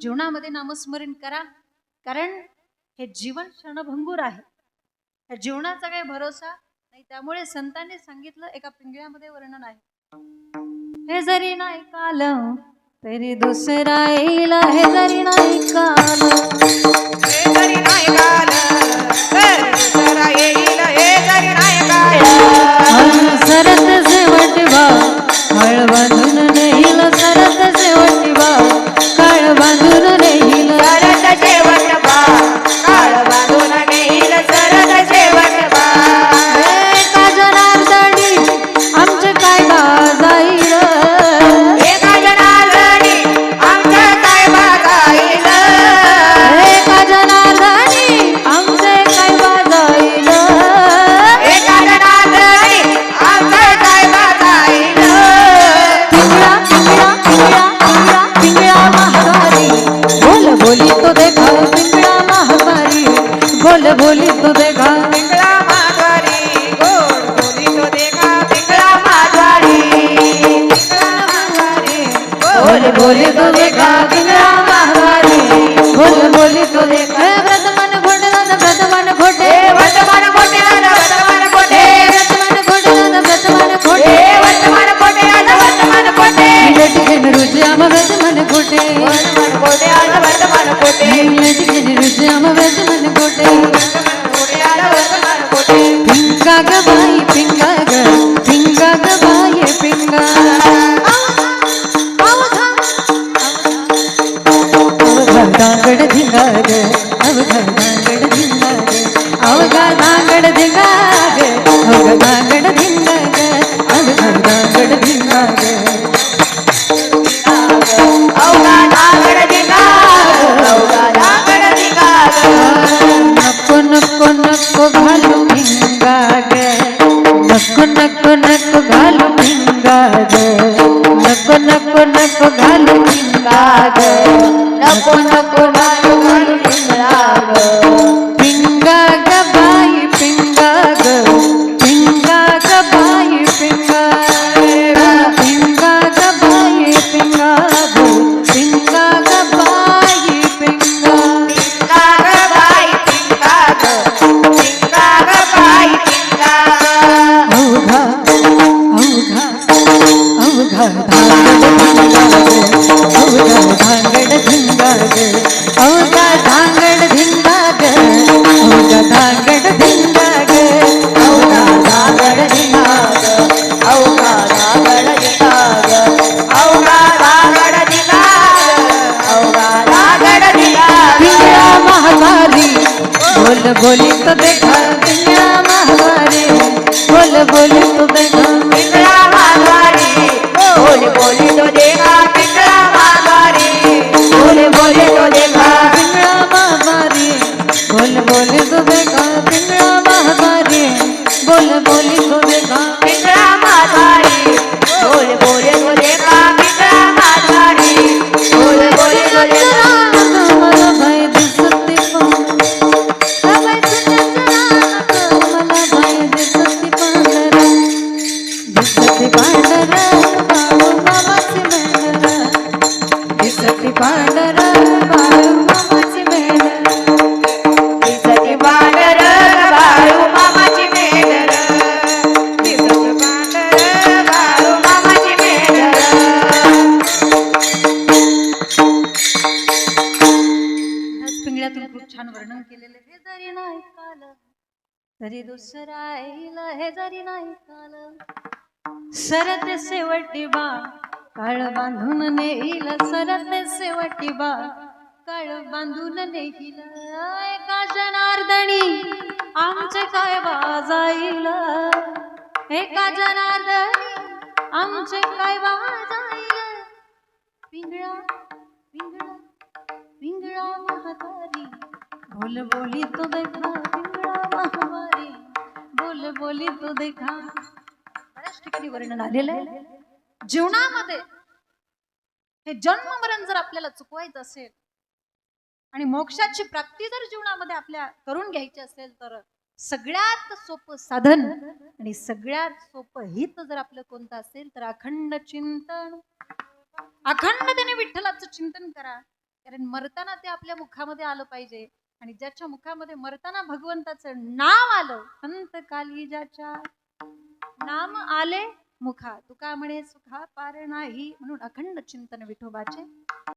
जीवनामध्ये नामस्मरण करा. कारण हे जीवन क्षणभंगूर आहे. ह्या जीवनाचा काही भरोसा नाही. त्यामुळे संतांनी सांगितलं एका पिंगळ्यामध्ये वर्णन आहे. हे जरी नाही काल तरी दुसरा येईल. हे जरी नाही काल हे जरी नाही काल, గోటులే వ్రతమన గొడలన వ్రతమన గొడ్డే వ్రతమన గొడ్డలన వ్రతమన గొడ్డే వ్రతమన గొడలన వ్రతమన గొడ్డే వ్రతమన గొడ్డలన వ్రతమన గొడ్డే నిలటిన రుజామ వ్రతమన గొడ్డే వ్రతమన గొడ్డలన వ్రతమన గొడ్డే నిలటిన రుజామ వ్రతమన గొడ్డే వ్రతమన గొడ్డలన వ్రతమన గొడ్డే పింగగ బాయి పింగ नको नको नको घालू भिंगा ग नको नको बोल बोली तो वर्णन केलेलं हे जरी नाही काल तरी दुसरा येईल हे जरी नाही काल सरते शेवटी बा काळ बांधून नेईल. सरते शेवटी बा काळ बांधून नेईल. एका जनार्दनी आमचे काय बाजाईल एका जनार्दनी आमचे काय बाजाईल पिंगळा पिंगळा पिंगळा महातारी. बोल बोली तो देखा पिंगळा महावारी. बोल बोली तो देखा. बऱ्याच ठिकाणी वर्णन आलेलं आहे? जीवनामध्ये हे जन्म मरण जर आपल्याला चुकवायचं असेल आणि मोक्षाची प्राप्ती जर जीवनामध्ये आपल्या करून घ्यायची असेल तर सगळ्यात सोपं साधन आणि सगळ्यात सोपं हित जर आपलं कोणतं असेल तर अखंड चिंतन. अखंडतेने विठ्ठलाचं चिंतन करा. कारण मरताना ते आपल्या मुखामध्ये आलं पाहिजे. आणि ज्याच्या मुखामध्ये मरताना भगवंताचं नाव आलं अंत काली ज्याच्या नाम आले मुखा तुका म्हणे सुखा पार नाही म्हणून अखंड चिंतन विठोबाचे.